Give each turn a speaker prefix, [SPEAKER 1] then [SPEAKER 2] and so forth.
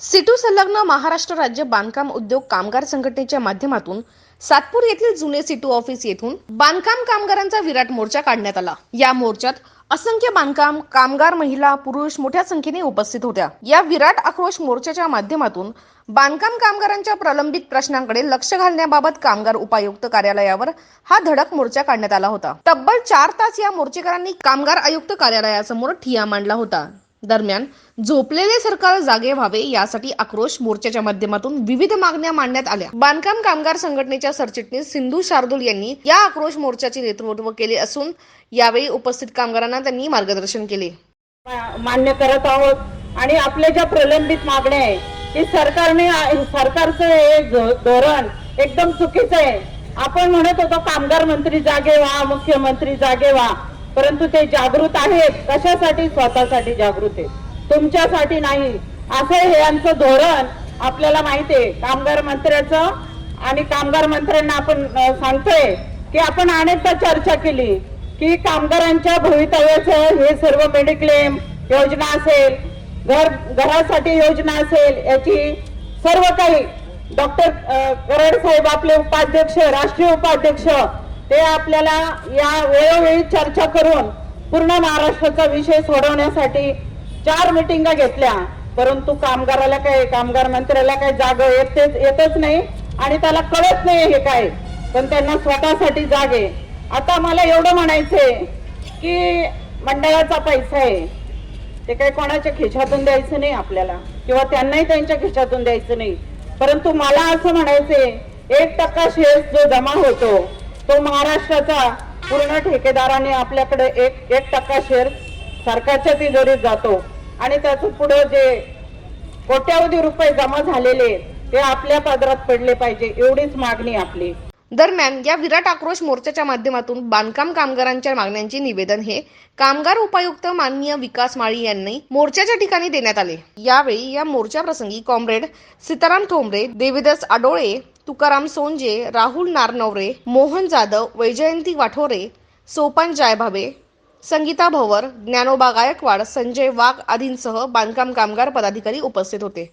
[SPEAKER 1] सिटू संलग्न महाराष्ट्र राज्य बांधकाम उद्योग कामगार संघटनेच्या माध्यमातून सातपूर येथील जुने सिटू ऑफिस येथून बांधकाम कामगारांचा विराट मोर्चा काढण्यात आला. या मोर्चात असंख्य बांधकाम कामगार महिला पुरुष मोठ्या संख्येने उपस्थित होत्या. या विराट आक्रोश मोर्चाच्या माध्यमातून बांधकाम कामगारांच्या प्रलंबित प्रश्नांकडे लक्ष घालण्याबाबत कामगार उपायुक्त कार्यालयावर हा धडक मोर्चा काढण्यात आला होता. तब्बल चार तास या मोर्चेकरांनी कामगार आयुक्त कार्यालयासमोर ठिया मांडला होता. दरम्यान झोपलेले सरकार जागे व्हावे यासाठी आक्रोश मोर्चाच्या माध्यमातून विविध मागण्या मांडण्यात आल्या. बांधकाम कामगार संघटनेच्या सरचिटणीस सिंधू शार्दूल यांनी या आक्रोश मोर्चाचे नेतृत्व केले असून यावेळी उपस्थित कामगारांना त्यांनी मार्गदर्शन केले.
[SPEAKER 2] मान्य करत आहोत आणि आपल्या ज्या प्रलंबित मागण्या आहे की सरकारने सरकारचं हे धोरण एकदम चुकीचं आहे. आपण म्हणत होतो कामगार मंत्री जागे व्हा मुख्यमंत्री जागे व्हा. परंतु ते जागृत आहेत. कशासाठी? स्वतःसाठी जागृत आहेत. तुमच्यासाठी नाही. असं हे यांचं धोरण आपल्याला माहिती आहे. कामगार मंत्र्याचं आणि कामगार मंत्र्यांना आपण सांगतोय की आपण अनेकदा चर्चा केली की कामगारांच्या भवितव्याचं हे सर्व मेडिक्लेम योजना असेल घर घरासाठी योजना असेल याची सर्व काही डॉक्टर कराड साहेब आपले उपाध्यक्ष राष्ट्रीय उपाध्यक्ष ते आपल्याला या वेळोवेळी चर्चा करून पूर्ण महाराष्ट्राचा विषय सोडवण्यासाठी चार मिटिंगा घेतल्या. परंतु कामगाराला काय कामगार मंत्र्याला काय जाग येतेच येतच नाही आणि त्याला कळत नाही हे काय. पण त्यांना स्वतःसाठी जाग आहे. आता मला एवढं म्हणायचंय की मंडळाचा पैसा आहे. ते काही कोणाच्या खिशातून द्यायचं नाही आपल्याला. किंवा त्यांनाही त्यांच्या खिशातून द्यायचं नाही. परंतु मला असं म्हणायचंय एक टक्का शेअर्स जो जमा होतो तो महाराष्ट्राचा पूर्ण ठेकेदाराने आपल्याकडे एक एक टक्का शेअर सरकारच्या तिजोरीत जातो. आणि त्याचं पुढे जे कोट्यावधी रुपये जमा झालेले ते आपल्या पदरात पडले पाहिजे एवढीच मागणी आपली.
[SPEAKER 1] दरम्यान या विराट आक्रोश मोर्चाच्या माध्यमातून बांधकाम कामगारांच्या मागण्यांचे निवेदन हे कामगार उपायुक्त माननीय विकास माळी यांनी मोर्चाच्या ठिकाणी देण्यात आले. यावेळी या मोर्चा प्रसंगी कॉम्रेड सीताराम ठोंबरे देवीदास आडोळे तुकाराम सोंजे राहुल नारनवरे मोहन जाधव वैजयंती वाठोरे सोपान जायभावे संगीता भवर ज्ञानोबा गायकवाड संजय वाघ आदींसह बांधकाम कामगार पदाधिकारी उपस्थित होते.